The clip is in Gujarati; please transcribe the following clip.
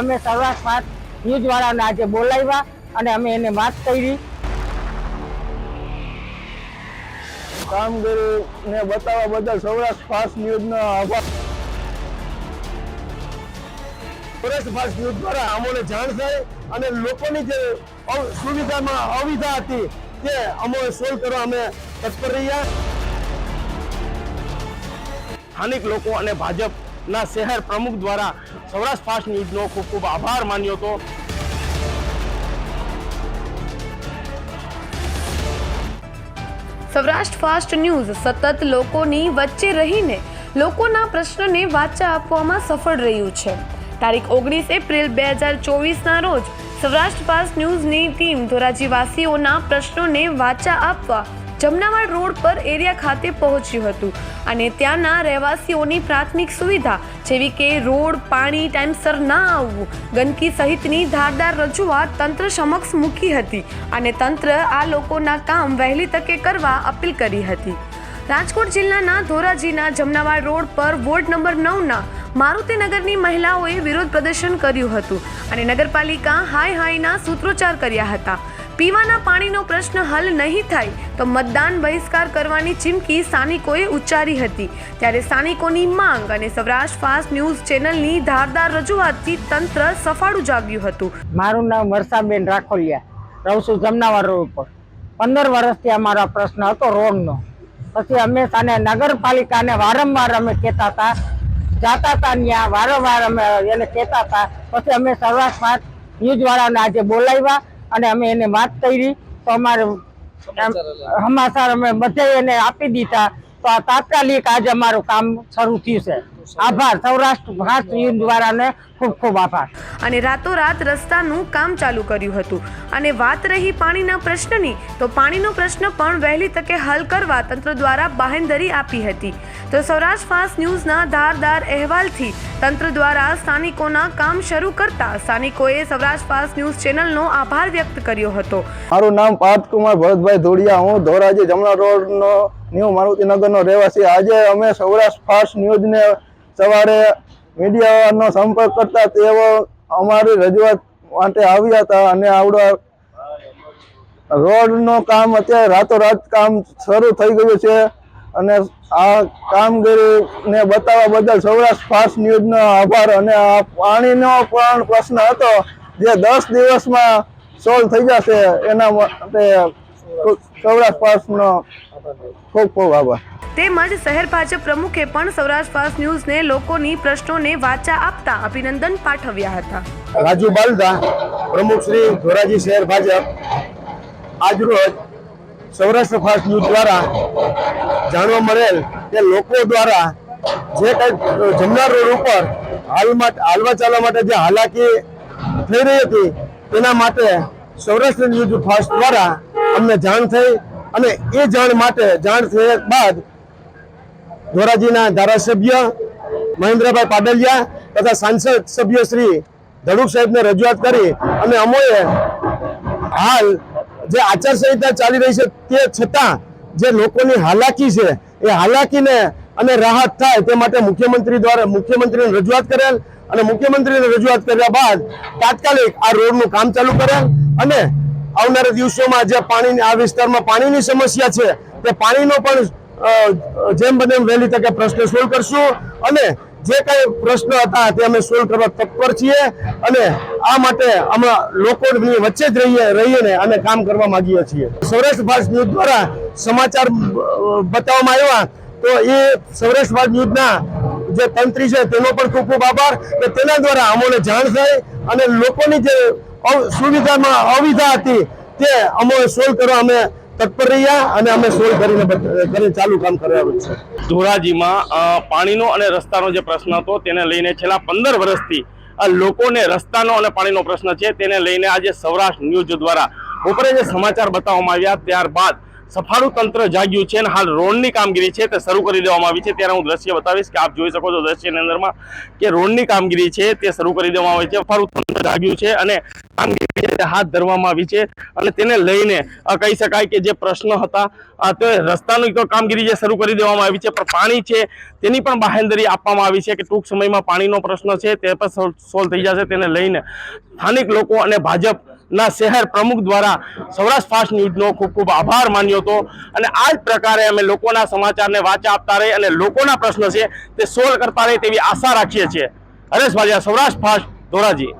અમે સૌરાષ્ટ્ર પાંચ ન્યૂઝ આજે બોલાવ્યા અને અમે એને વાત કરી. કામગીરીને બતાવવા બદલ સૌરાષ્ટ્ર ફાસ્ટ ન્યૂઝનો આભાર. સૌરાષ્ટ્ર ફાસ્ટ ન્યૂઝ દ્વારા અમોને જાણ થઈ અને લોકોની જે સુવિધામાં અવિધા હતી તે અમોએ સોલ્વ કરવા અમે તત્પર રહ્યા. સ્થાનિક લોકો અને ભાજપના શહેર પ્રમુખ દ્વારા સૌરાષ્ટ્ર ફાસ્ટ ન્યૂઝનો ખૂબ ખૂબ આભાર માન્યો હતો. સૌરાષ્ટ્ર ફાસ્ટ ન્યૂઝ, સતત લોકોની વચ્ચે રહીને લોકોના પ્રશ્નને વાચા આપવામાં સફળ રહ્યું છે. તારીખ ઓગણીસ એપ્રિલ બે હજાર ચોવીસના રોજ સૌરાષ્ટ્ર ફાસ્ટ ન્યૂઝની ટીમ ધોરાજીવાસીઓના પ્રશ્નોને વાચા આપવા જમનાવાડ રોડ પર એરિયા ખાતે પહોંચ્યું હતું અને ત્યાંના રહેવાસીઓની પ્રાથમિક સુવિધા, જેવી કે રોડ, પાણી, ટાઈમસર ના આવવું, ગંદકી સહિતની ધારદાર રજૂઆત તંત્ર સમક્ષ મૂકી હતી અને તંત્ર આ લોકોના કામ વહેલી તકે કરવા અપીલ કરી હતી. રાજકોટ જિલ્લાના ધોરાજીના જમનાવાડ રોડ પર વોર્ડ નંબર નવના મારુતિનગરની મહિલાઓએ વિરોધ પ્રદર્શન કર્યું હતું અને નગરપાલિકા હાય હાયના સૂત્રોચ્ચાર કર્યા હતા. પીવાના પાણીનો પ્રશ્ન હલ નહીં થાય તો મતદાન બહિષ્કાર કરવાની ચીમકી સ્થાનિકોએ ઉચ્ચારી હતી. ત્યારે સ્થાનિકોની માંગ અને સૌરાષ્ટ્ર ફાસ્ટ ન્યૂઝ ચેનલની ધારદાર રજૂઆતથી તંત્ર સફાળું જાગ્યું હતું. મારું નામ વર્ષાબેન રાખોલિયા. રહું છું જમનાવાર રોડ ઉપર. પંદર વર્ષથી અમારો પ્રશ્ન હતો રોડનો. પછી અમે સાને નગરપાલિકાને વારંવાર અમે કહેતા હતા, જાતા હતા ત્યાં વારંવાર અમે એને કહેતા હતા. પછી અમે સૌરાષ્ટ્ર પાંચ ન્યૂઝ આજે બોલાવ્યા. અને અમે એને વાત કરી તો અમારે સમાચાર અમે બધે એને આપી દીધા. તો આ તાત્કાલિક આજે અમારું કામ શરૂ થયું છે. આભાર. સૌરાષ્ટ્ર ભારત દ્વારા ને ખૂબ ખૂબ આભાર. અને રાતોરાત રસ્તાનું કામ ચાલુ કર્યું હતું. અને વાત રહી પાણીના પ્રશ્નની તો પાણીનો પ્રશ્ન પણ વહેલી તકે હલ કરવા તંત્ર દ્વારા બાહેંધરી આપી હતી. તો સૌરાષ્ટ્ર ફાસ્ટ ન્યૂઝના ધારદાર અહેવાલથી તંત્ર દ્વારા સ્થાનિકોના કામ શરૂ કરતા સ્થાનિકોએ સૌરાષ્ટ્ર ફાસ્ટ ન્યૂઝ ચેનલનો આભાર વ્યક્ત કર્યો હતો. મારું નામ પાર્થકુમાર ભરતભાઈ ધોડિયા હું ધોરાજી જમણા રોડનો ન્યૂ મારુતિનગરનો રહેવાસી. આજે અમે સૌરાષ્ટ્ર ફાસ્ટ ન્યૂઝને સવારે મીડિયાનો સંપર્ક કરતા તેઓ અમારી રજૂઆત માટે આવ્યા હતા અને આવડા રોડનું કામ અત્યારે રાતોરાત કામ શરૂ થઈ ગયું છે અને આ કામગીરીને બતાવવા બદલ સૌરાષ્ટ્ર ફાસ્ટ ન્યૂઝનો આભાર અને આ પાણીનો પણ પ્રશ્ન હતો જે દસ દિવસમાં સોલ્વ થઈ જશે એના માટે સૌરાષ્ટ્ર ફાસ્ટનો ખૂબ ખૂબ આભાર. તેમજ શહેર ભાજપ પ્રમુખે પણ સૌરાષ્ટ્ર ફાસ્ટ ન્યૂઝને લોકોની પ્રશ્નોને વાચા આપતા અભિનંદન પાઠવ્યા હતા. રાજુ બાલદા પ્રમુખ શ્રી ધોરાજી શહેર ભાજપ આજરોજ સૌરાષ્ટ્ર ફાસ્ટ ન્યૂઝ દ્વારા જાણવા મળેલ કે લોકો દ્વારા જે કંઈક જમનાર રોડ ઉપર હાલમાં હાલવા ચાલવા માટે જે હાલાકી થઈ રહી હતી તેના માટે સૌરાષ્ટ્ર ન્યૂઝ ફાસ્ટ દ્વારા અમને જાણ થઈ અને એ જાણ માટે જાણ થયા બાદ ધોરાજીના ધારાસભ્ય મહેન્દ્રભાઈ પાડલિયા તથા સાંસદ સભ્ય શ્રી ધડુક સાહેબને રજૂઆત કરી અને અમોએ હાલ જે આચારસંહિતા ચાલી રહી છે તે છતાં જે લોકોની હાલાકી છે એ હાલાકીને અને રાહત થાય તે માટે મુખ્યમંત્રી દ્વારા મુખ્યમંત્રીને રજૂઆત કરેલ અને મુખ્યમંત્રીને રજૂઆત કર્યા બાદ તાત્કાલિક આ રોડનું કામ ચાલુ કરેલ અને આવનારા દિવસોમાં જે પાણી આ વિસ્તારમાં પાણીની સમસ્યા છે, તે પાણીનો પણ જેમ બને વહેલી તકે પ્રશ્ન સોલ્વ કરશું. અને જે કઈ પ્રશ્ન હતા તે અમે સોલ્વ કરવા તત્પર છીએ. અને આ માટે અમે લોકોની વચ્ચે જ રહીએ, રહીને અને કામ કરવા માંગીએ છીએ. સૌરાષ્ટ્ર ભાષ ન્યૂઝ દ્વારા સમાચાર બતાવવામાં આવ્યા. તો એ સૌરાષ્ટ્ર ફાસ્ટ ન્યૂઝના જે તંત્રી છે, તેનો પણ ખૂબ ખૂબ આભાર. કે તેના દ્વારા અમોને જાણ થાય અને લોકોની જે સુવિધામાં અવિધા હતી. તે અમે સોલ્વ કરવા અમે તત્પર રહ્યા અને અમે સોલ્વ કરીને કરીને ચાલુ કામ કરાવ્યું છે. ધોરાજીમાં પાણીનો અને રસ્તાનો જે પ્રશ્ન હતો તેને લઈને છેલ્લા પંદર વર્ષથી લોકોને રસ્તાનો અને પાણીનો પ્રશ્ન છે તેને લઈને આજે સૌરાષ્ટ્ર ન્યૂઝ દ્વારા બપોરે જે સમાચાર બતાવવામાં આવ્યા ત્યારબાદ સફાળું તંત્ર જાગ્યું છે અને હાલ રોડની કામગીરી છે તે શરૂ કરી દેવામાં આવી છે. ત્યારે હું દ્રશ્ય બતાવીશ કે આપ જોઈ શકો છો દ્રશ્યની અંદરમાં કે રોડની કામગીરી છે તે શરૂ કરી દેવામાં આવી છે. સફાળું તંત્ર જાગ્યું છે અને કામગીરી હાથ ધરવામાં આવી છે અને તેને લઈને કહી શકાય કે જે પ્રશ્ન હતા તે રસ્તાની તો કામગીરી જે શરૂ કરી દેવામાં આવી છે, પણ પાણી છે તેની પણ બાહેંધરી આપવામાં આવી છે કે ટૂંક સમયમાં પાણીનો પ્રશ્ન છે તે પણ સોલ્વ થઈ જશે. તેને લઈને સ્થાનિક લોકો અને ભાજપના શહેર પ્રમુખ દ્વારા સૌરાષ્ટ્ર ફાસ્ટ ન્યૂઝનો ખૂબ ખૂબ આભાર માન્યો હતો. અને આ જ પ્રકારે અમે લોકોના સમાચારને વાચા આપતા રહી અને લોકોના પ્રશ્ન છે તે સોલ્વ કરતા રહે તેવી આશા રાખીએ છીએ. હરેશ ભાલિયા સૌરાષ્ટ્ર ફાસ્ટ ધોરાજી.